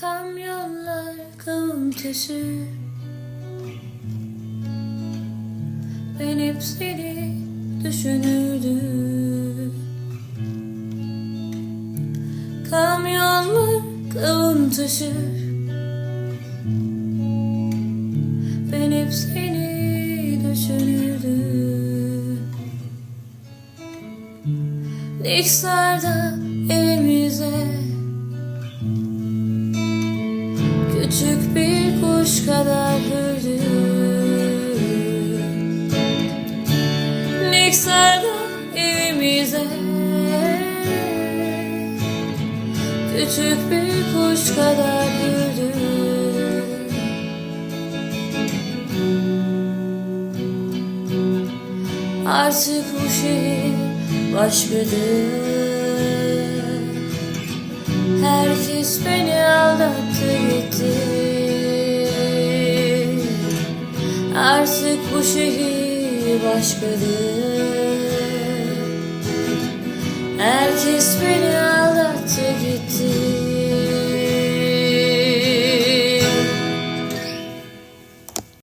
Kamyonlar kavun taşı Ben hep seni düşünürdüm. Kamyonlar kavun taşır Ben hep seni düşünürdüm. Niksar'da evimize Küçük bir kuş kadar hürdüm Niksar'da evimize. Küçük bir kuş kadar hürdüm Artık bu şehir başkadır Herkes beni aldattı gitti Artık bu şehir başkadır. Herkes beni